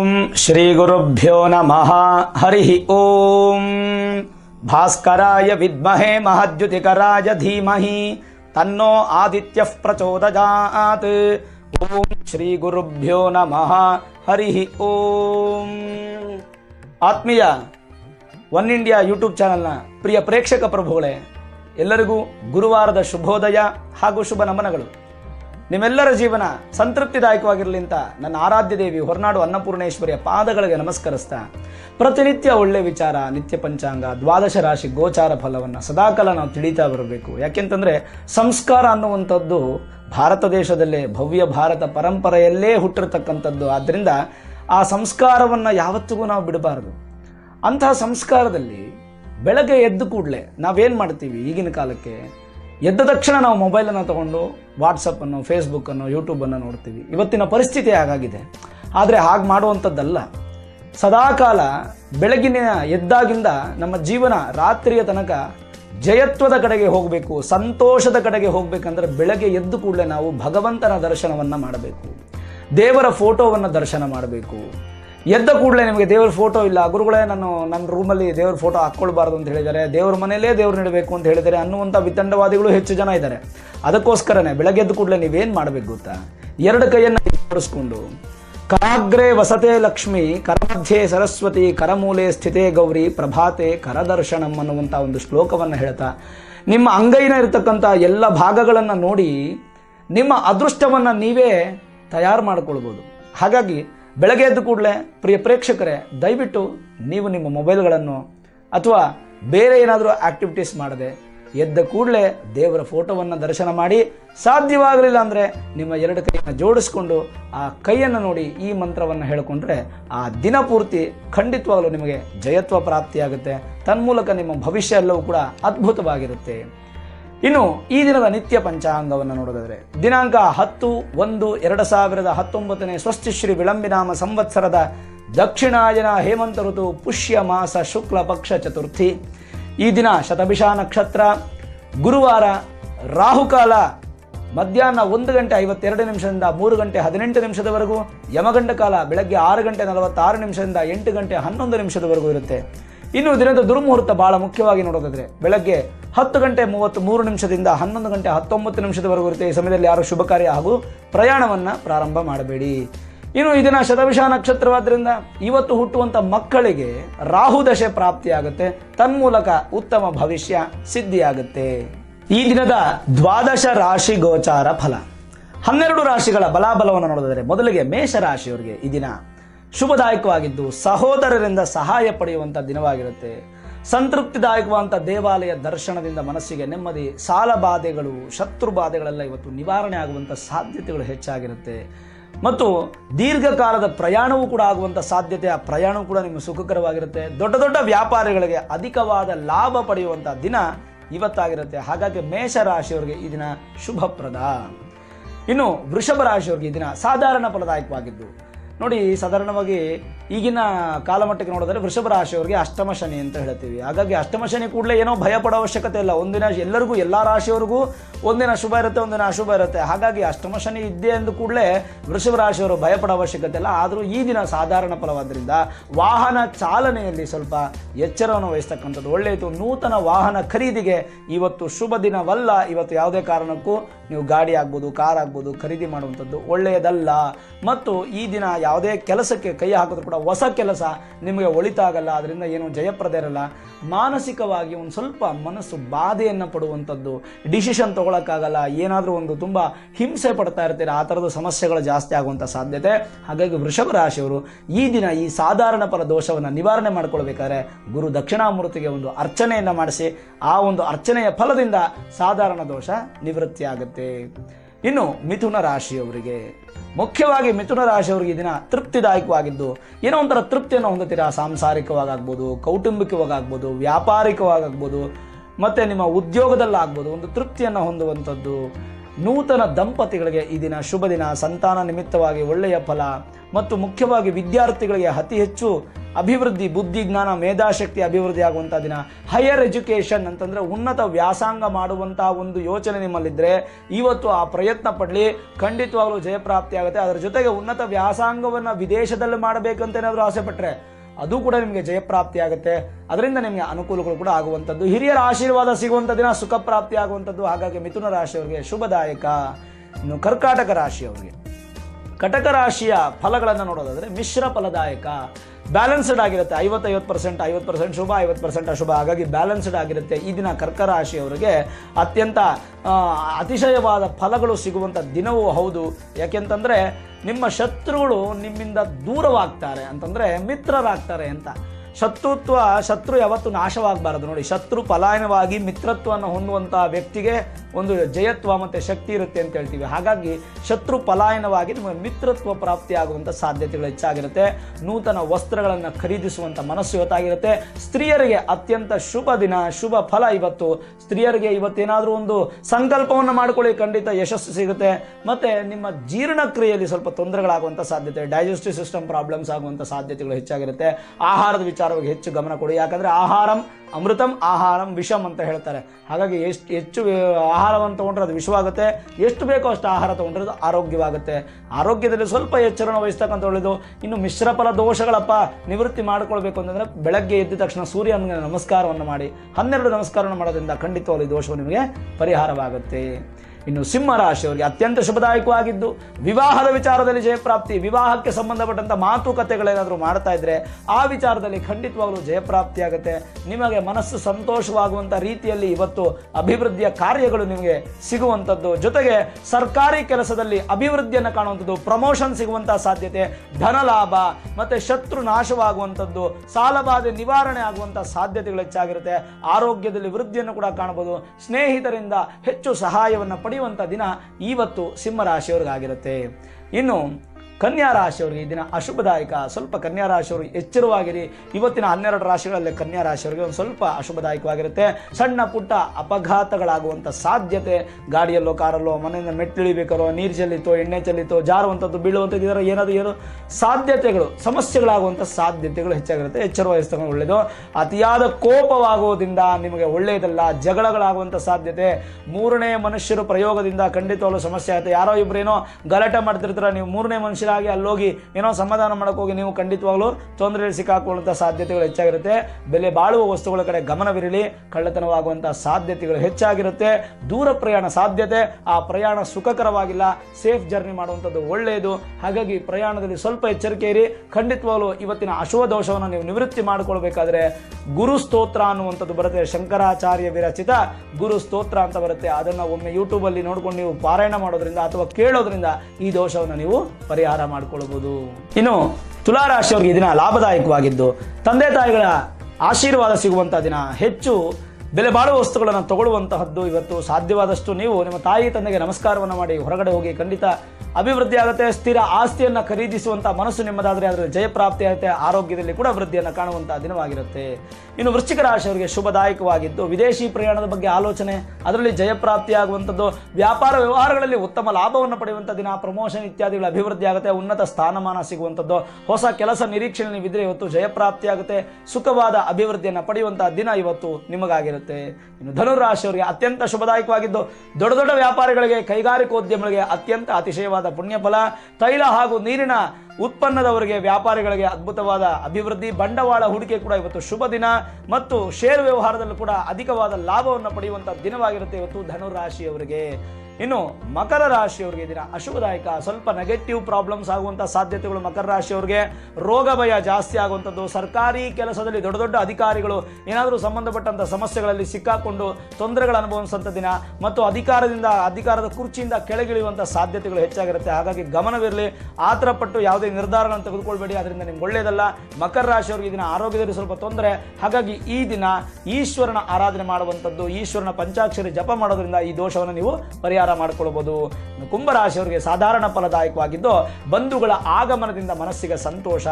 ಓಂ ಶ್ರೀ ಗುರುಭ್ಯೋ ನಮಃ. ಹರಿ ಓಂ. ಭಾಸ್ಕರಾಯ ವಿದ್ಮಹೇ ಮಹದ್ಯುತಿಕರಾಯ ಧೀಮಹಿ. ತನ್ನೋ ಆದಿತ್ಯ ಪ್ರಚೋದಜಾತ್. ಓಂ ಶ್ರೀ ಗುರುಭ್ಯೋ ನಮಃ. ಹರಿ ಓಂ. ಆತ್ಮೀಯ ಒನ್ ಇಂಡಿಯಾ ಯೂಟ್ಯೂಬ್ ಚಾನೆಲ್ನ ಪ್ರಿಯ ಪ್ರೇಕ್ಷಕ ಪ್ರಭುಗಳೇ, ಎಲ್ಲರಿಗೂ ಗುರುವಾರದ ಶುಭೋದಯ ಹಾಗೂ ಶುಭ ನಮನಗಳು. ನಿಮ್ಮೆಲ್ಲರ ಜೀವನ ಸಂತೃಪ್ತಿದಾಯಕವಾಗಿರಲಿ ಅಂತ ನನ್ನ ಆರಾಧ್ಯ ದೇವಿ ಹೊರನಾಡು ಅನ್ನಪೂರ್ಣೇಶ್ವರಿಯ ಪಾದಗಳಿಗೆ ನಮಸ್ಕರಿಸ್ತಾ, ಪ್ರತಿನಿತ್ಯ ಒಳ್ಳೆ ವಿಚಾರ, ನಿತ್ಯ ಪಂಚಾಂಗ, ದ್ವಾದಶ ರಾಶಿ ಗೋಚಾರ ಫಲವನ್ನು ಸದಾಕಾಲ ನಾವು ತಿಳಿತಾ ಬರಬೇಕು. ಯಾಕೆಂತಂದರೆ ಸಂಸ್ಕಾರ ಅನ್ನುವಂಥದ್ದು ಭಾರತ ದೇಶದಲ್ಲೇ, ಭವ್ಯ ಭಾರತ ಪರಂಪರೆಯಲ್ಲೇ ಹುಟ್ಟಿರ್ತಕ್ಕಂಥದ್ದು. ಆದ್ದರಿಂದ ಆ ಸಂಸ್ಕಾರವನ್ನು ಯಾವತ್ತಿಗೂ ನಾವು ಬಿಡಬಾರದು. ಅಂತಹ ಸಂಸ್ಕಾರದಲ್ಲಿ ಬೆಳಗ್ಗೆ ಎದ್ದು ಕೂಡಲೇ ನಾವೇನು ಮಾಡ್ತೀವಿ ಈಗಿನ ಕಾಲಕ್ಕೆ? ಎದ್ದ ತಕ್ಷಣ ನಾವು ಮೊಬೈಲನ್ನು ತಗೊಂಡು ವಾಟ್ಸಪ್ಪನ್ನು ಫೇಸ್ಬುಕ್ಕನ್ನು ಯೂಟ್ಯೂಬನ್ನು ನೋಡ್ತೀವಿ. ಇವತ್ತಿನ ಪರಿಸ್ಥಿತಿ ಹಾಗಾಗಿದೆ. ಆದರೆ ಹಾಗೆ ಮಾಡುವಂಥದ್ದಲ್ಲ. ಸದಾಕಾಲ ಬೆಳಗಿನ ಎದ್ದಾಗಿಂದ ನಮ್ಮ ಜೀವನ ರಾತ್ರಿಯ ತನಕ ಜಯತ್ವದ ಕಡೆಗೆ ಹೋಗಬೇಕು, ಸಂತೋಷದ ಕಡೆಗೆ ಹೋಗಬೇಕಂದ್ರೆ ಬೆಳಗ್ಗೆ ಎದ್ದು ಕೂಡಲೇ ನಾವು ಭಗವಂತನ ದರ್ಶನವನ್ನು ಮಾಡಬೇಕು. ದೇವರ ಫೋಟೋವನ್ನು ದರ್ಶನ ಮಾಡಬೇಕು. ಎದ್ದ ಕೂಡಲೇ ನಿಮಗೆ ದೇವ್ರ ಫೋಟೋ ಇಲ್ಲ. ಗುರುಗಳೇ, ನಾನು ನನ್ನ ರೂಮಲ್ಲಿ ದೇವ್ರ ಫೋಟೋ ಹಾಕ್ಕೊಳ್ಬಾರ್ದು ಅಂತ ಹೇಳಿದ್ದಾರೆ. ದೇವ್ರ ಮನೆಯಲ್ಲೇ ದೇವ್ರು ನೆಡಬೇಕು ಅಂತ ಹೇಳಿದ್ದಾರೆ. ಅನ್ನುವಂಥ ವಿತಂಡವಾದಿಗಳು ಹೆಚ್ಚು ಜನ ಇದ್ದಾರೆ. ಅದಕ್ಕೋಸ್ಕರನೇ ಬೆಳಗ್ಗೆ ಎದ್ದು ಕೂಡಲೇ ನೀವೇನು ಮಾಡಬೇಕು ಗೊತ್ತಾ? ಎರಡು ಕೈಯನ್ನು ಜೋಡಿಸ್ಕೊಂಡು, ಕರಾಗ್ರೆ ವಸತೆ ಲಕ್ಷ್ಮಿ ಕರಮಧ್ಯೆ ಸರಸ್ವತಿ, ಕರಮೂಲೆ ಸ್ಥಿತೇ ಗೌರಿ, ಪ್ರಭಾತೆ ಕರದರ್ಶನಂ ಅನ್ನುವಂಥ ಒಂದು ಶ್ಲೋಕವನ್ನು ಹೇಳ್ತಾ, ನಿಮ್ಮ ಅಂಗೈನ ಇರತಕ್ಕಂಥ ಎಲ್ಲ ಭಾಗಗಳನ್ನು ನೋಡಿ ನಿಮ್ಮ ಅದೃಷ್ಟವನ್ನು ನೀವೇ ತಯಾರು ಮಾಡಿಕೊಳ್ಬೋದು. ಹಾಗಾಗಿ ಬೆಳಗ್ಗೆ ಎದ್ದು ಕೂಡಲೇ ಪ್ರಿಯ ಪ್ರೇಕ್ಷಕರೇ, ದಯವಿಟ್ಟು ನೀವು ನಿಮ್ಮ ಮೊಬೈಲ್ಗಳನ್ನು ಅಥವಾ ಬೇರೆ ಏನಾದರೂ ಆಕ್ಟಿವಿಟೀಸ್ ಮಾಡದೆ ಎದ್ದ ಕೂಡಲೇ ದೇವರ ಫೋಟೋವನ್ನು ದರ್ಶನ ಮಾಡಿ, ಸಾಧ್ಯವಾಗಲಿಲ್ಲ ಅಂದರೆ ನಿಮ್ಮ ಎರಡು ಕೈಯನ್ನು ಜೋಡಿಸ್ಕೊಂಡು ಆ ಕೈಯನ್ನು ನೋಡಿ ಈ ಮಂತ್ರವನ್ನು ಹೇಳಿಕೊಂಡ್ರೆ ಆ ದಿನ ಪೂರ್ತಿ ಖಂಡಿತವಾಗಲೂ ನಿಮಗೆ ಜಯತ್ವ ಪ್ರಾಪ್ತಿಯಾಗುತ್ತೆ. ತನ್ಮೂಲಕ ನಿಮ್ಮ ಭವಿಷ್ಯ ಎಲ್ಲವೂ ಕೂಡ ಅದ್ಭುತವಾಗಿರುತ್ತೆ. ಇನ್ನು ಈ ದಿನದ ನಿತ್ಯ ಪಂಚಾಂಗವನ್ನು ನೋಡೋದಾದ್ರೆ, ದಿನಾಂಕ ಹತ್ತು ಒಂದು ಎರಡು ಸಾವಿರದ ಹತ್ತೊಂಬತ್ತನೇ ಸ್ವಸ್ತಿ ಶ್ರೀ ವಿಳಂಬಿನಾಮ ಸಂವತ್ಸರದ ದಕ್ಷಿಣಾಯನ ಹೇಮಂತ ಋತು ಪುಷ್ಯ ಮಾಸ ಶುಕ್ಲ ಪಕ್ಷ ಚತುರ್ಥಿ. ಈ ದಿನ ಶತಭಿಷಾ ನಕ್ಷತ್ರ, ಗುರುವಾರ ರಾಹುಕಾಲ ಮಧ್ಯಾಹ್ನ ಒಂದು ಗಂಟೆ ಐವತ್ತೆರಡು ನಿಮಿಷದಿಂದ ಮೂರು ಗಂಟೆ ಹದಿನೆಂಟು ನಿಮಿಷದವರೆಗೂ, ಯಮಗಂಡ ಕಾಲ ಬೆಳಗ್ಗೆ ಆರು ಗಂಟೆ ನಲವತ್ತಾರು ನಿಮಿಷದಿಂದ ಎಂಟು ಗಂಟೆ ಹನ್ನೊಂದು ನಿಮಿಷದವರೆಗೂ ಇರುತ್ತೆ. ಇನ್ನು ದಿನದ ದುರ್ಮುಹೂರ್ತ ಬಹಳ ಮುಖ್ಯವಾಗಿ ನೋಡೋದಾದರೆ, ಬೆಳಗ್ಗೆ ಹತ್ತು ಗಂಟೆ ಮೂವತ್ತು ಮೂರು ನಿಮಿಷದಿಂದ ಹನ್ನೊಂದು ಗಂಟೆ ಹತ್ತೊಂಬತ್ತು ನಿಮಿಷದವರೆಗೂ ಇರುತ್ತೆ. ಈ ಸಮಯದಲ್ಲಿ ಯಾರು ಶುಭ ಕಾರ್ಯ ಹಾಗೂ ಪ್ರಯಾಣವನ್ನು ಪ್ರಾರಂಭ ಮಾಡಬೇಡಿ. ಇನ್ನು ಈ ದಿನ ಶತವಿಷ ನಕ್ಷತ್ರವಾದ್ರಿಂದ ಇವತ್ತು ಹುಟ್ಟುವಂಥ ಮಕ್ಕಳಿಗೆ ರಾಹುದಶೆ ಪ್ರಾಪ್ತಿಯಾಗುತ್ತೆ. ತನ್ಮೂಲಕ ಉತ್ತಮ ಭವಿಷ್ಯ ಸಿದ್ಧಿಯಾಗುತ್ತೆ. ಈ ದಿನದ ದ್ವಾದಶ ರಾಶಿ ಗೋಚಾರ ಫಲ. ಹನ್ನೆರಡು ರಾಶಿಗಳ ಬಲಾಬಲವನ್ನು ನೋಡಿದರೆ ಮೊದಲಿಗೆ ಮೇಷ ರಾಶಿಯವರಿಗೆ ಈ ದಿನ ಶುಭದಾಯಕವಾಗಿದ್ದು ಸಹೋದರರಿಂದ ಸಹಾಯ ಪಡೆಯುವಂಥ ದಿನವಾಗಿರುತ್ತೆ. ಸಂತೃಪ್ತಿದಾಯಕವಾದಂಥ ದೇವಾಲಯ ದರ್ಶನದಿಂದ ಮನಸ್ಸಿಗೆ ನೆಮ್ಮದಿ, ಸಾಲ ಬಾಧೆಗಳು, ಶತ್ರು ಬಾಧೆಗಳೆಲ್ಲ ಇವತ್ತು ನಿವಾರಣೆ ಆಗುವಂಥ ಸಾಧ್ಯತೆಗಳು ಹೆಚ್ಚಾಗಿರುತ್ತೆ. ಮತ್ತು ದೀರ್ಘಕಾಲದ ಪ್ರಯಾಣವೂ ಕೂಡ ಆಗುವಂಥ ಸಾಧ್ಯತೆ, ಆ ಪ್ರಯಾಣವೂ ಕೂಡ ನಿಮಗೆ ಸುಖಕರವಾಗಿರುತ್ತೆ. ದೊಡ್ಡ ದೊಡ್ಡ ವ್ಯಾಪಾರಿಗಳಿಗೆ ಅಧಿಕವಾದ ಲಾಭ ಪಡೆಯುವಂಥ ದಿನ ಇವತ್ತಾಗಿರುತ್ತೆ. ಹಾಗಾಗಿ ಮೇಷ ರಾಶಿಯವರಿಗೆ ಈ ದಿನ ಶುಭಪ್ರದ. ಇನ್ನು ವೃಷಭ ರಾಶಿಯವರಿಗೆ ಈ ದಿನ ಸಾಧಾರಣ ಫಲದಾಯಕವಾಗಿದ್ದು ನೋಡಿ, ಸಾಧಾರಣವಾಗಿ ಈಗಿನ ಕಾಲಮಟ್ಟಕ್ಕೆ ನೋಡಿದ್ರೆ ವೃಷಭ ರಾಶಿಯವರಿಗೆ ಅಷ್ಟಮ ಶನಿ ಅಂತ ಹೇಳ್ತೀವಿ. ಹಾಗಾಗಿ ಅಷ್ಟಮ ಶನಿ ಕೂಡಲೇ ಏನೋ ಭಯ ಪಡೋ ಅವಶ್ಯಕತೆ ಇಲ್ಲ. ಒಂದಿನ ಎಲ್ಲರಿಗೂ, ಎಲ್ಲ ರಾಶಿಯವರಿಗೂ ಒಂದಿನ ಶುಭ ಇರುತ್ತೆ, ಒಂದಿನ ಅಶುಭ ಇರುತ್ತೆ. ಹಾಗಾಗಿ ಅಷ್ಟಮ ಶನಿ ಇದ್ದೆ ಅಂದ ಕೂಡಲೇ ವೃಷಭ ರಾಶಿಯವರು ಭಯ ಪಡೋ ಅವಶ್ಯಕತೆ ಇಲ್ಲ. ಆದರೂ ಈ ದಿನ ಸಾಧಾರಣ ಫಲವಾದ್ದರಿಂದ ವಾಹನ ಚಾಲನೆಯಲ್ಲಿ ಸ್ವಲ್ಪ ಎಚ್ಚರವನ್ನು ವಹಿಸ್ತಕ್ಕಂಥದ್ದು ಒಳ್ಳೆಯದು. ನೂತನ ವಾಹನ ಖರೀದಿಗೆ ಇವತ್ತು ಶುಭ ದಿನವಲ್ಲ. ಇವತ್ತು ಯಾವುದೇ ಕಾರಣಕ್ಕೂ ನೀವು ಗಾಡಿ ಆಗ್ಬೋದು, ಕಾರ್ ಆಗ್ಬೋದು ಖರೀದಿ ಮಾಡುವಂಥದ್ದು ಒಳ್ಳೆಯದಲ್ಲ. ಮತ್ತು ಈ ದಿನ ಯಾವುದೇ ಕೆಲಸಕ್ಕೆ ಕೈ ಹಾಕೋದು ಕೂಡ ಹೊಸ ಕೆಲಸ ನಿಮಗೆ ಒಳಿತಾಗಲ್ಲ, ಅದರಿಂದ ಏನು ಜಯಪ್ರದ ಇರಲ್ಲ. ಮಾನಸಿಕವಾಗಿ ಒಂದು ಸ್ವಲ್ಪ ಮನಸ್ಸು ಬಾಧೆಯನ್ನು ಪಡುವಂಥದ್ದು, ಡಿಸಿಷನ್ ತೊಗೊಳಕ್ಕಾಗಲ್ಲ, ಏನಾದರೂ ಒಂದು ತುಂಬ ಹಿಂಸೆ ಪಡ್ತಾ ಇರ್ತೀರ, ಆ ಥರದ ಸಮಸ್ಯೆಗಳು ಜಾಸ್ತಿ ಆಗುವಂಥ ಸಾಧ್ಯತೆ. ಹಾಗಾಗಿ ವೃಷಭ ರಾಶಿಯವರು ಈ ದಿನ ಈ ಸಾಧಾರಣ ಪರ ದೋಷವನ್ನು ನಿವಾರಣೆ ಮಾಡಿಕೊಳ್ಬೇಕಾದ್ರೆ ಗುರು ದಕ್ಷಿಣಾಮೂರ್ತಿಗೆ ಒಂದು ಅರ್ಚನೆಯನ್ನು ಮಾಡಿಸಿ, ಆ ಒಂದು ಅರ್ಚನೆಯ ಫಲದಿಂದ ಸಾಧಾರಣ ದೋಷ ನಿವೃತ್ತಿಯಾಗುತ್ತೆ. ಇನ್ನು ಮಿಥುನ ರಾಶಿಯವರಿಗೆ ಮುಖ್ಯವಾಗಿ ಮಿಥುನ ರಾಶಿಯವರಿಗೆ ದಿನ ತೃಪ್ತಿದಾಯಕವಾಗಿದ್ದು, ಏನೋ ಒಂಥರ ತೃಪ್ತಿಯನ್ನು ಹೊಂದುತ್ತೀರಾ? ಸಾಂಸಾರಿಕವಾಗಾಗ್ಬೋದು ಕೌಟುಂಬಿಕವಾಗಾಗ್ಬೋದು ವ್ಯಾಪಾರಿಕವಾಗಾಗ್ಬೋದು ಮತ್ತು ನಿಮ್ಮ ಉದ್ಯೋಗದಲ್ಲಾಗ್ಬೋದು, ಒಂದು ತೃಪ್ತಿಯನ್ನು ಹೊಂದುವಂಥದ್ದು. ನೂತನ ದಂಪತಿಗಳಿಗೆ ಈ ದಿನ ಶುಭ ದಿನ. ಸಂತಾನ ನಿಮಿತ್ತವಾಗಿ ಒಳ್ಳೆಯ ಫಲ. ಮತ್ತು ಮುಖ್ಯವಾಗಿ ವಿದ್ಯಾರ್ಥಿಗಳಿಗೆ ಅತಿ ಹೆಚ್ಚು ಅಭಿವೃದ್ಧಿ, ಬುದ್ಧಿ, ಜ್ಞಾನ, ಮೇಧಾಶಕ್ತಿ ಅಭಿವೃದ್ಧಿ ಆಗುವಂಥ ದಿನ. ಹೈಯರ್ ಎಜುಕೇಷನ್ ಅಂತಂದರೆ ಉನ್ನತ ವ್ಯಾಸಂಗ ಮಾಡುವಂತಹ ಒಂದು ಯೋಚನೆ ನಿಮ್ಮಲ್ಲಿದ್ದರೆ ಇವತ್ತು ಆ ಪ್ರಯತ್ನ ಪಡಲಿ. ಖಂಡಿತವಾಗಲೂ ಜಯಪ್ರಾಪ್ತಿ ಆಗುತ್ತೆ ಅದರ ಜೊತೆಗೆ ಉನ್ನತ ವ್ಯಾಸಂಗವನ್ನು ವಿದೇಶದಲ್ಲಿ ಮಾಡಬೇಕಂತ ಏನಾದರೂ ಆಸೆ ಪಟ್ಟರೆ ಅದು ಕೂಡ ನಿಮಗೆ ಜಯಪ್ರಾಪ್ತಿ ಆಗುತ್ತೆ ಅದರಿಂದ ನಿಮಗೆ ಅನುಕೂಲಗಳು ಕೂಡ ಆಗುವಂಥದ್ದು. ಹಿರಿಯರ ಆಶೀರ್ವಾದ ಸಿಗುವಂಥ ದಿನ ಸುಖ ಪ್ರಾಪ್ತಿ ಆಗುವಂಥದ್ದು. ಹಾಗಾಗಿ ಮಿಥುನ ರಾಶಿಯವರಿಗೆ ಶುಭದಾಯಕ ಇನ್ನು ಕರ್ಕಾಟಕ ರಾಶಿಯವರಿಗೆ. ಕಟಕ ರಾಶಿಯ ಫಲಗಳನ್ನು ನೋಡೋದಾದರೆ ಮಿಶ್ರ ಫಲದಾಯಕ. ಬ್ಯಾಲೆನ್ಸ್ಡ್ ಆಗಿರುತ್ತೆ. ಐವತ್ತೈವತ್ತು ಪರ್ಸೆಂಟ್ ಐವತ್ತು ಪರ್ಸೆಂಟ್ ಶುಭ, ಐವತ್ತು ಪರ್ಸೆಂಟ್ ಅಶುಭ. ಹಾಗಾಗಿ ಬ್ಯಾಲೆನ್ಸ್ಡ್ ಆಗಿರುತ್ತೆ. ಈ ದಿನ ಕರ್ಕ ರಾಶಿಯವರಿಗೆ ಅತ್ಯಂತ ಅತಿಶಯವಾದ ಫಲಗಳು ಸಿಗುವಂಥ ದಿನವೂ ಹೌದು. ಯಾಕೆಂತಂದರೆ ನಿಮ್ಮ ಶತ್ರುಗಳು ನಿಮ್ಮಿಂದ ದೂರವಾಗ್ತಾರೆ. ಅಂತಂದರೆ ಮಿತ್ರರಾಗ್ತಾರೆ ಅಂತ. ಶತ್ರುತ್ವ, ಶತ್ರು ಯಾವತ್ತು ನಾಶವಾಗಬಾರದು. ನೋಡಿ, ಶತ್ರು ಪಲಾಯನವಾಗಿ ಮಿತ್ರತ್ವವನ್ನು ಹೊಂದುವಂತಹ ವ್ಯಕ್ತಿಗೆ ಒಂದು ಜಯತ್ವ ಮತ್ತು ಶಕ್ತಿ ಇರುತ್ತೆ ಅಂತ ಹೇಳ್ತೀವಿ. ಹಾಗಾಗಿ ಶತ್ರು ಪಲಾಯನವಾಗಿ ನಿಮಗೆ ಮಿತ್ರತ್ವ ಪ್ರಾಪ್ತಿಯಾಗುವಂಥ ಸಾಧ್ಯತೆಗಳು ಹೆಚ್ಚಾಗಿರುತ್ತೆ. ನೂತನ ವಸ್ತ್ರಗಳನ್ನು ಖರೀದಿಸುವಂಥ ಮನಸ್ಸು ಇವತ್ತಾಗಿರುತ್ತೆ. ಸ್ತ್ರೀಯರಿಗೆ ಅತ್ಯಂತ ಶುಭ ದಿನ, ಶುಭ ಫಲ ಇವತ್ತು. ಸ್ತ್ರೀಯರಿಗೆ ಇವತ್ತೇನಾದರೂ ಒಂದು ಸಂಕಲ್ಪವನ್ನು ಮಾಡ್ಕೊಳ್ಳಿ, ಖಂಡಿತ ಯಶಸ್ಸು ಸಿಗುತ್ತೆ. ಮತ್ತು ನಿಮ್ಮ ಜೀರ್ಣಕ್ರಿಯೆಯಲ್ಲಿ ಸ್ವಲ್ಪ ತೊಂದರೆಗಳಾಗುವಂಥ ಸಾಧ್ಯತೆ, ಡೈಜೆಸ್ಟಿವ್ ಸಿಸ್ಟಮ್ ಪ್ರಾಬ್ಲಮ್ಸ್ ಆಗುವಂಥ ಸಾಧ್ಯತೆಗಳು ಹೆಚ್ಚಾಗಿರುತ್ತೆ. ಆಹಾರದ ವಿಚಾರವಾಗಿ ಹೆಚ್ಚು ಗಮನ ಕೊಡಿ. ಯಾಕಂದರೆ ಆಹಾರಂ ಅಮೃತಂ, ಆಹಾರಂ ವಿಷಂ ಅಂತ ಹೇಳ್ತಾರೆ. ಹಾಗಾಗಿ ಎಷ್ಟು ಹೆಚ್ಚು ಆಹಾರವನ್ನು ತೊಗೊಂಡ್ರೆ ಅದು ವಿಷವಾಗುತ್ತೆ, ಎಷ್ಟು ಬೇಕೋ ಅಷ್ಟು ಆಹಾರ ತೊಗೊಂಡ್ರೆ ಅದು ಆರೋಗ್ಯವಾಗುತ್ತೆ. ಆರೋಗ್ಯದಲ್ಲಿ ಸ್ವಲ್ಪ ಎಚ್ಚರಣ ವಹಿಸ್ತಕ್ಕಂಥ ಒಳ್ಳೆಯದು ಇನ್ನು ಮಿಶ್ರಫಲ ದೋಷಗಳಪ್ಪ ನಿವೃತ್ತಿ ಮಾಡಿಕೊಳ್ಬೇಕು ಅಂತಂದರೆ ಬೆಳಗ್ಗೆ ಎದ್ದ ತಕ್ಷಣ ಸೂರ್ಯನಿಗೆ ನಮಸ್ಕಾರವನ್ನು ಮಾಡಿ, ಹನ್ನೆರಡು ನಮಸ್ಕಾರವನ್ನು ಮಾಡೋದ್ರಿಂದ ಖಂಡಿತವಾಗಿ ದೋಷವು ನಿಮಗೆ ಪರಿಹಾರವಾಗುತ್ತೆ. ಇನ್ನು ಸಿಂಹ ರಾಶಿಯವರಿಗೆ ಅತ್ಯಂತ ಶುಭದಾಯಕವಾಗಿದ್ದು ವಿವಾಹದ ವಿಚಾರದಲ್ಲಿ ಜಯಪ್ರಾಪ್ತಿ, ವಿವಾಹಕ್ಕೆ ಸಂಬಂಧಪಟ್ಟಂಥ ಮಾತುಕತೆಗಳೇನಾದರೂ ಮಾಡ್ತಾ ಇದ್ರೆ ಆ ವಿಚಾರದಲ್ಲಿ ಖಂಡಿತವಾಗಲೂ ಜಯಪ್ರಾಪ್ತಿ ಆಗುತ್ತೆ. ನಿಮಗೆ ಮನಸ್ಸು ಸಂತೋಷವಾಗುವಂಥ ರೀತಿಯಲ್ಲಿ ಇವತ್ತು ಅಭಿವೃದ್ಧಿಯ ಕಾರ್ಯಗಳು ನಿಮಗೆ ಸಿಗುವಂಥದ್ದು ಜೊತೆಗೆ ಸರ್ಕಾರಿ ಕೆಲಸದಲ್ಲಿ ಅಭಿವೃದ್ಧಿಯನ್ನು ಕಾಣುವಂಥದ್ದು ಪ್ರಮೋಷನ್ ಸಿಗುವಂತಹ ಸಾಧ್ಯತೆ ಧನ ಲಾಭ ಮತ್ತು ಶತ್ರು ನಾಶವಾಗುವಂಥದ್ದು ಸಾಲಬಾಧೆ ನಿವಾರಣೆ ಆಗುವಂತಹ ಸಾಧ್ಯತೆಗಳು ಹೆಚ್ಚಾಗಿರುತ್ತೆ. ಆರೋಗ್ಯದಲ್ಲಿ ವೃದ್ಧಿಯನ್ನು ಕೂಡ ಕಾಣಬಹುದು. ಸ್ನೇಹಿತರಿಂದ ಹೆಚ್ಚು ಸಹಾಯವನ್ನು ಪಡೆಯುವಂಥ ದಿನ ಇವತ್ತು ಸಿಂಹರಾಶಿಯವ್ರಿಗಾಗಿರುತ್ತೆ. ಇನ್ನು ಕನ್ಯಾ ರಾಶಿಯವರಿಗೆ ಈ ದಿನ ಅಶುಭದಾಯಕ. ಸ್ವಲ್ಪ ಕನ್ಯಾ ರಾಶಿಯವರು ಎಚ್ಚರವಾಗಿರಿ. ಇವತ್ತಿನ ಹನ್ನೆರಡು ರಾಶಿಗಳಲ್ಲಿ ಕನ್ಯಾ ರಾಶಿಯವರಿಗೆ ಒಂದು ಸ್ವಲ್ಪ ಅಶುಭದಾಯಕವಾಗಿರುತ್ತೆ. ಸಣ್ಣ ಪುಟ್ಟ ಅಪಘಾತಗಳಾಗುವಂಥ ಸಾಧ್ಯತೆ. ಗಾಡಿಯಲ್ಲೋ, ಕಾರಲ್ಲೋ, ಮನೆಯಿಂದ ಮೆಟ್ಟಿಳಿಬೇಕಾರೋ ನೀರು ಚೆಲ್ಲಿತೋ ಎಣ್ಣೆ ಚೆಲ್ಲಿತೋ ಜಾರುವಂಥದ್ದು, ಬೀಳುವಂಥದ್ದು ಇದರ ಏನಾದರೂ ಏನು ಸಾಧ್ಯತೆಗಳು, ಸಮಸ್ಯೆಗಳಾಗುವಂಥ ಸಾಧ್ಯತೆಗಳು ಹೆಚ್ಚಾಗಿರುತ್ತೆ. ಎಚ್ಚರ ವಹಿಸ್ತಕ್ಕಂಥ ಒಳ್ಳೆಯದು. ಅತಿಯಾದ ಕೋಪವಾಗುವುದರಿಂದ ನಿಮಗೆ ಒಳ್ಳೆಯದಲ್ಲ, ಜಗಳಗಳಾಗುವಂಥ ಸಾಧ್ಯತೆ. ಮೂರನೇ ಮನುಷ್ಯರು ಪ್ರಯೋಗದಿಂದ ಖಂಡಿತವಾಗಲು ಸಮಸ್ಯೆ ಆಗುತ್ತೆ. ಯಾರೋ ಇಬ್ಬರೇನೋ ಗಲಾಟೆ ಮಾಡ್ತಿರ್ತಾರೆ, ನೀವು ಮೂರನೇ ಮನುಷ್ಯರಾಗಿ ಅಲ್ಲೋಗಿ ಏನೋ ಸಮಾಧಾನ ಮಾಡೋಕೆ ಹೋಗಿ ನೀವು ಖಂಡಿತವಾಗ್ಲೂ ತೊಂದರೆಯಲ್ಲಿ ಸಿಕ್ಕಾಕೊಳ್ಳುವಂಥ ಸಾಧ್ಯತೆಗಳು ಹೆಚ್ಚಾಗಿರುತ್ತೆ. ಬೆಲೆ ಬಾಳುವ ವಸ್ತುಗಳ ಕಡೆ ಗಮನವಿರಲಿ. ಕಳ್ಳತನವಾಗುವಂಥ ಸಾಧ್ಯತೆಗಳು ಹೆಚ್ಚಾಗಿರುತ್ತೆ. ದೂರ ಪ್ರಯಾಣ ಸಾಧ್ಯತೆ, ಆ ಪ್ರಯಾಣ ಸುಖಕರವಾಗಿಲ್ಲ. ಸೇಫ್ ಜರ್ನಿ ಮಾಡುವಂಥದ್ದು ಒಳ್ಳೆಯದು. ಹಾಗಾಗಿ ಪ್ರಯಾಣದಲ್ಲಿ ಸ್ವಲ್ಪ ಎಚ್ಚರಿಕೆ ಇರಿ. ಖಂಡಿತವಾಗ್ಲೂ ಇವತ್ತಿನ ಅಶುಭ ದೋಷವನ್ನು ನೀವು ನಿವೃತ್ತಿ ಮಾಡಿಕೊಳ್ಬೇಕಾದ್ರೆ ಗುರು ಸ್ತೋತ್ರ ಅನ್ನುವಂಥದ್ದು ಬರುತ್ತೆ. ಶಂಕರಾಚಾರ್ಯ ವಿರಚಿತ ಗುರು ಸ್ತೋತ್ರ ಅಂತ ಬರುತ್ತೆ. ಅದನ್ನು ಒಮ್ಮೆ ಯೂಟ್ಯೂಬಲ್ಲಿ ನೋಡ್ಕೊಂಡು ನೀವು ಪಾರಾಯಣ ಮಾಡೋದ್ರಿಂದ ಅಥವಾ ಕೇಳೋದ್ರಿಂದ ಈ ದೋಷವನ್ನು ನೀವು ಪರಿಹಾರ ಮಾಡಿಕೊಳ್ಬೋದು. ಇನ್ನು ತುಲಾರಾಶಿಯವರಿಗೆ ದಿನ ಲಾಭದಾಯಕವಾಗಿದ್ದು ತಂದೆ ತಾಯಿಗಳ ಆಶೀರ್ವಾದ ಸಿಗುವಂತಹ ದಿನ. ಹೆಚ್ಚು ಬೆಲೆ ಬಾಳುವ ವಸ್ತುಗಳನ್ನು ತಗೊಳ್ಳುವಂತಹದ್ದು ಇವತ್ತು ಸಾಧ್ಯವಾದಷ್ಟು ನೀವು ನಿಮ್ಮ ತಾಯಿ ತಂದೆಗೆ ನಮಸ್ಕಾರವನ್ನು ಮಾಡಿ ಹೊರಗಡೆ ಹೋಗಿ ಖಂಡಿತ ಅಭಿವೃದ್ಧಿ ಆಗುತ್ತೆ ಸ್ಥಿರ ಆಸ್ತಿಯನ್ನು ಖರೀದಿಸುವಂಥ ಮನಸ್ಸು ನಿಮ್ಮದಾದರೆ ಅದರ ಜಯಪ್ರಾಪ್ತಿ ಆಗುತ್ತೆ, ಆರೋಗ್ಯದಲ್ಲಿ ಕೂಡ ವೃದ್ಧಿಯನ್ನು ಕಾಣುವಂಥ ದಿನವಾಗಿರುತ್ತೆ. ಇನ್ನು ವೃಶ್ಚಿಕ ರಾಶಿಯವರಿಗೆ ಶುಭದಾಯಕವಾಗಿದ್ದು, ವಿದೇಶಿ ಪ್ರಯಾಣದ ಬಗ್ಗೆ ಆಲೋಚನೆ, ಅದರಲ್ಲಿ ಜಯಪ್ರಾಪ್ತಿ ಆಗುವಂಥದ್ದು, ವ್ಯಾಪಾರ ವ್ಯವಹಾರಗಳಲ್ಲಿ ಉತ್ತಮ ಲಾಭವನ್ನು ಪಡೆಯುವಂಥ ದಿನ ಪ್ರಮೋಷನ್ ಇತ್ಯಾದಿಗಳ ಅಭಿವೃದ್ಧಿ ಆಗುತ್ತೆ, ಉನ್ನತ ಸ್ಥಾನಮಾನ ಸಿಗುವಂಥದ್ದು, ಹೊಸ ಕೆಲಸ ನಿರೀಕ್ಷಣೆ ನೀವಿದ್ರೆ ಇವತ್ತು ಜಯಪ್ರಾಪ್ತಿ ಆಗುತ್ತೆ, ಸುಖವಾದ ಅಭಿವೃದ್ಧಿಯನ್ನು ಪಡೆಯುವಂಥ ದಿನ ಇವತ್ತು ನಿಮಗಾಗಿರುತ್ತೆ. ಇನ್ನು ಧನುರಾಶಿಯವರಿಗೆ ಅತ್ಯಂತ ಶುಭದಾಯಕವಾಗಿದ್ದು, ದೊಡ್ಡ ದೊಡ್ಡ ವ್ಯಾಪಾರಿಗಳಿಗೆ, ಕೈಗಾರಿಕೋದ್ಯಮಗಳಿಗೆ ಅತ್ಯಂತ ಅತಿಶಯವಾದ ಪುಣ್ಯಫಲ, ತೈಲ ಹಾಗೂ ನೀರಿನ ಉತ್ಪನ್ನದವರಿಗೆ ವ್ಯಾಪಾರಿಗಳಿಗೆ ಅದ್ಭುತವಾದ ಅಭಿವೃದ್ಧಿ, ಬಂಡವಾಳ ಹೂಡಿಕೆ ಕೂಡ ಇವತ್ತು ಶುಭ ದಿನ ಮತ್ತು ಷೇರು ವ್ಯವಹಾರದಲ್ಲೂ ಕೂಡ ಅಧಿಕವಾದ ಲಾಭವನ್ನು ಪಡೆಯುವಂಥ ದಿನವಾಗಿರುತ್ತೆ ಇವತ್ತು ಧನುರಾಶಿಯವರಿಗೆ. ಇನ್ನು ಮಕರ ರಾಶಿಯವ್ರಿಗೆ ದಿನ ಅಶುಭದಾಯಕ, ಸ್ವಲ್ಪ ನೆಗೆಟಿವ್ ಪ್ರಾಬ್ಲಮ್ಸ್ ಆಗುವಂಥ ಸಾಧ್ಯತೆಗಳು ಮಕರ ರಾಶಿಯವ್ರಿಗೆ. ರೋಗ ಭಯ ಜಾಸ್ತಿ ಆಗುವಂಥದ್ದು, ಸರ್ಕಾರಿ ಕೆಲಸದಲ್ಲಿ ದೊಡ್ಡ ದೊಡ್ಡ ಅಧಿಕಾರಿಗಳು ಏನಾದರೂ ಸಂಬಂಧಪಟ್ಟಂಥ ಸಮಸ್ಯೆಗಳಲ್ಲಿ ಸಿಕ್ಕಾಕೊಂಡು ತೊಂದರೆಗಳು ಅನುಭವಿಸುವಂಥ ದಿನ ಮತ್ತು ಅಧಿಕಾರದಿಂದ, ಅಧಿಕಾರದ ಕುರ್ಚಿಯಿಂದ ಕೆಳಗಿಳಿಯುವಂಥ ಸಾಧ್ಯತೆಗಳು ಹೆಚ್ಚಾಗಿರುತ್ತೆ. ಹಾಗಾಗಿ ಗಮನವಿರಲಿ, ಆತರಪಟ್ಟು ಯಾವುದೇ ನಿರ್ಧಾರಗಳನ್ನು ತೆಗೆದುಕೊಳ್ಬೇಡಿ ಅದರಿಂದ ನಿಮ್ಗೆ ಒಳ್ಳೆಯದಲ್ಲ. ಮಕರ ರಾಶಿಯವ್ರಿಗೆ ದಿನ ಆರೋಗ್ಯದಲ್ಲಿ ಸ್ವಲ್ಪ ತೊಂದರೆ. ಹಾಗಾಗಿ ಈ ದಿನ ಈಶ್ವರನ ಆರಾಧನೆ ಮಾಡುವಂಥದ್ದು, ಈಶ್ವರನ ಪಂಚಾಕ್ಷರಿ ಜಪ ಮಾಡೋದ್ರಿಂದ ಈ ದೋಷವನ್ನು ನೀವು ಪರಿಹಾರ ಪರಿಹಾರ ಮಾಡಿಕೊಳ್ಳಬಹುದು ಕುಂಭರಾಶಿಯವರಿಗೆ ಸಾಧಾರಣ ಫಲದಾಯಕವಾಗಿದ್ದು, ಬಂಧುಗಳ ಆಗಮನದಿಂದ ಮನಸ್ಸಿಗೆ ಸಂತೋಷ,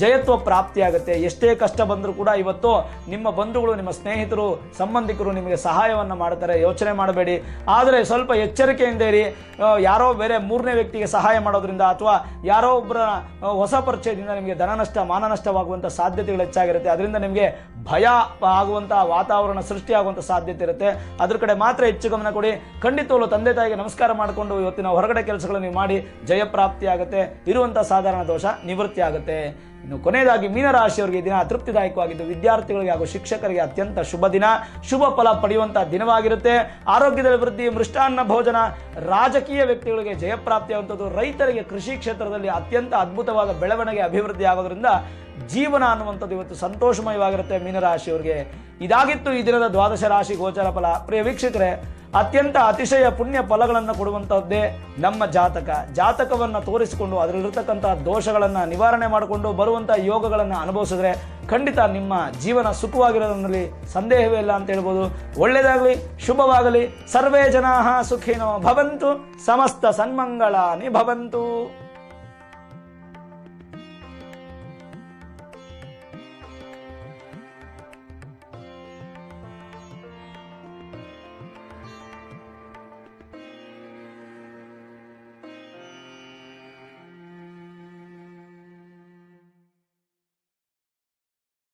ಜಯತ್ವ ಪ್ರಾಪ್ತಿಯಾಗುತ್ತೆ. ಎಷ್ಟೇ ಕಷ್ಟ ಬಂದರೂ ಕೂಡ ಇವತ್ತು ನಿಮ್ಮ ಬಂಧುಗಳು, ನಿಮ್ಮ ಸ್ನೇಹಿತರು, ಸಂಬಂಧಿಕರು ನಿಮಗೆ ಸಹಾಯವನ್ನು ಮಾಡ್ತಾರೆ. ಯೋಚನೆ ಮಾಡಬೇಡಿ. ಆದರೆ ಸ್ವಲ್ಪ ಎಚ್ಚರಿಕೆಯಿಂದ ಇರಿ. ಯಾರೋ ಬೇರೆ ಮೂರನೇ ವ್ಯಕ್ತಿಗೆ ಸಹಾಯ ಮಾಡೋದ್ರಿಂದ ಅಥವಾ ಯಾರೋ ಒಬ್ಬರ ಹೊಸ ಪರಿಚಯದಿಂದ ನಿಮಗೆ ಧನ ನಷ್ಟ, ಮಾನ ನಷ್ಟವಾಗುವಂಥ ಸಾಧ್ಯತೆಗಳು ಹೆಚ್ಚಾಗಿರುತ್ತೆ. ಅದರಿಂದ ನಿಮಗೆ ಭಯ ಆಗುವಂಥ ವಾತಾವರಣ ಸೃಷ್ಟಿಯಾಗುವಂಥ ಸಾಧ್ಯತೆ ಇರುತ್ತೆ. ಅದ್ರ ಕಡೆ ಮಾತ್ರ ಹೆಚ್ಚು ಗಮನ ಕೊಡಿ. ಖಂಡಿತವಲ್ಲೂ ತಂದೆ ತಾಯಿಗೆ ನಮಸ್ಕಾರ ಮಾಡಿಕೊಂಡು ಇವತ್ತಿನ ಹೊರಗಡೆ ಕೆಲಸಗಳನ್ನು ನೀವು ಮಾಡಿ ಜಯಪ್ರಾಪ್ತಿ ಆಗುತ್ತೆ ಇರುವಂಥ ಸಾಧಾರಣ ದೋಷ ನಿವೃತ್ತಿ ಆಗುತ್ತೆ. ಇನ್ನು ಕೊನೆಯದಾಗಿ ಮೀನರಾಶಿಯವರಿಗೆ ದಿನ ತೃಪ್ತಿದಾಯಕವಾಗಿದ್ದು ವಿದ್ಯಾರ್ಥಿಗಳಿಗೆ ಹಾಗೂ ಶಿಕ್ಷಕರಿಗೆ ಅತ್ಯಂತ ಶುಭ ದಿನ. ಶುಭ ಫಲ ಪಡೆಯುವಂತಹ ದಿನವಾಗಿರುತ್ತೆ. ಆರೋಗ್ಯದ ಅಭಿವೃದ್ಧಿ ಮೃಷ್ಟಾನ್ನ ಭೋಜನ, ರಾಜಕೀಯ ವ್ಯಕ್ತಿಗಳಿಗೆ ಜಯಪ್ರಾಪ್ತಿಯಾಗುವಂಥದ್ದು ರೈತರಿಗೆ ಕೃಷಿ ಕ್ಷೇತ್ರದಲ್ಲಿ ಅತ್ಯಂತ ಅದ್ಭುತವಾದ ಬೆಳವಣಿಗೆ ಅಭಿವೃದ್ಧಿ ಆಗೋದ್ರಿಂದ ಜೀವನ ಅನ್ನುವಂಥದ್ದು ಇವತ್ತು ಸಂತೋಷಮಯವಾಗಿರುತ್ತೆ ಮೀನರಾಶಿಯವರಿಗೆ. ಇದಾಗಿತ್ತು ಈ ದಿನದ ದ್ವಾದಶ ರಾಶಿ ಗೋಚರ ಫಲ. ಪ್ರಿಯ ವೀಕ್ಷಕರೇ ಅತ್ಯಂತ ಅತಿಶಯ ಪುಣ್ಯ ಫಲಗಳನ್ನು ಕೊಡುವಂಥದ್ದೇ ನಮ್ಮ ಜಾತಕ. ಜಾತಕವನ್ನು ತೋರಿಸಿಕೊಂಡು ಅದರಲ್ಲಿರ್ತಕ್ಕಂಥ ದೋಷಗಳನ್ನು ನಿವಾರಣೆ ಮಾಡಿಕೊಂಡು ಬರುವಂಥ ಯೋಗಗಳನ್ನು ಅನುಭವಿಸಿದ್ರೆ ಖಂಡಿತ ನಿಮ್ಮ ಜೀವನ ಸುಖವಾಗಿರೋದ್ರಲ್ಲಿ ಸಂದೇಹವೇ ಇಲ್ಲ ಅಂತ ಹೇಳ್ಬೋದು. ಒಳ್ಳೆಯದಾಗಲಿ ಶುಭವಾಗಲಿ. ಸರ್ವೇ ಜನಾ ಸುಖಿನೋ ಭವಂತು. ಸಮಸ್ತ ಸನ್ಮಂಗಳಾನಿ ಭವಂತು.